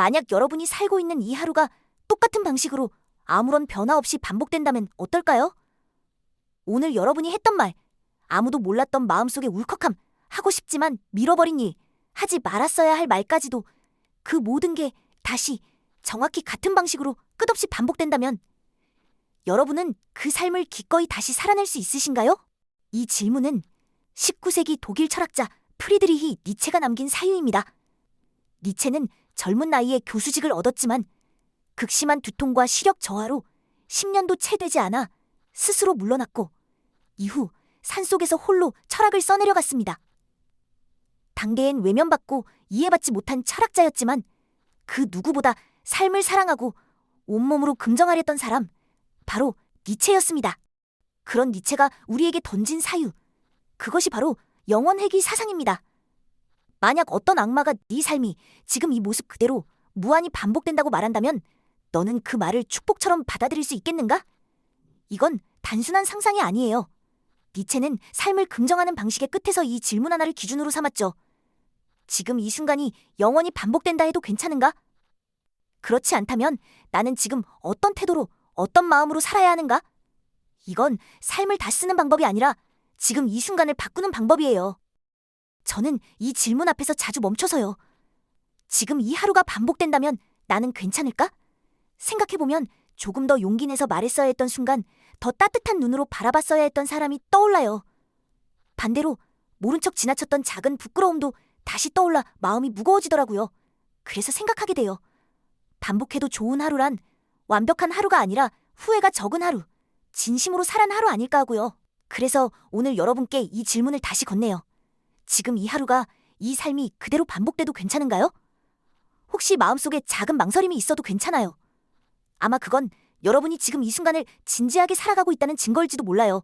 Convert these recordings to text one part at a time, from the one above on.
만약 여러분이 살고 있는 이 하루가 똑같은 방식으로 아무런 변화 없이 반복된다면 어떨까요? 오늘 여러분이 했던 말, 아무도 몰랐던 마음속의 울컥함, 하고 싶지만 밀어버린 일, 하지 말았어야 할 말까지도 그 모든 게 다시 정확히 같은 방식으로 끝없이 반복된다면 여러분은 그 삶을 기꺼이 다시 살아낼 수 있으신가요? 이 질문은 19세기 독일 철학자 프리드리히 니체가 남긴 사유입니다. 니체는 젊은 나이에 교수직을 얻었지만 극심한 두통과 시력 저하로 10년도 채 되지 않아 스스로 물러났고 이후 산속에서 홀로 철학을 써내려갔습니다. 당대엔 외면받고 이해받지 못한 철학자였지만 그 누구보다 삶을 사랑하고 온몸으로 긍정하렸던 사람 바로 니체였습니다. 그런 니체가 우리에게 던진 사유 그것이 바로 영원 회귀 사상입니다. 만약 어떤 악마가 네 삶이 지금 이 모습 그대로 무한히 반복된다고 말한다면 너는 그 말을 축복처럼 받아들일 수 있겠는가? 이건 단순한 상상이 아니에요. 니체는 삶을 긍정하는 방식의 끝에서 이 질문 하나를 기준으로 삼았죠. 지금 이 순간이 영원히 반복된다 해도 괜찮은가? 그렇지 않다면 나는 지금 어떤 태도로, 어떤 마음으로 살아야 하는가? 이건 삶을 다 쓰는 방법이 아니라 지금 이 순간을 바꾸는 방법이에요. 저는 이 질문 앞에서 자주 멈춰서요. 지금 이 하루가 반복된다면 나는 괜찮을까? 생각해보면 조금 더 용기 내서 말했어야 했던 순간 더 따뜻한 눈으로 바라봤어야 했던 사람이 떠올라요. 반대로 모른 척 지나쳤던 작은 부끄러움도 다시 떠올라 마음이 무거워지더라고요. 그래서 생각하게 돼요. 반복해도 좋은 하루란 완벽한 하루가 아니라 후회가 적은 하루, 진심으로 살한 하루 아닐까 하고요. 그래서 오늘 여러분께 이 질문을 다시 건네요. 지금 이 하루가 이 삶이 그대로 반복돼도 괜찮은가요? 혹시 마음속에 작은 망설임이 있어도 괜찮아요. 아마 그건 여러분이 지금 이 순간을 진지하게 살아가고 있다는 증거일지도 몰라요.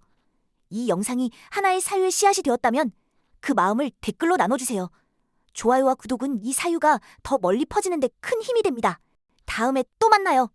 이 영상이 하나의 사유의 씨앗이 되었다면 그 마음을 댓글로 나눠주세요. 좋아요와 구독은 이 사유가 더 멀리 퍼지는데 큰 힘이 됩니다. 다음에 또 만나요.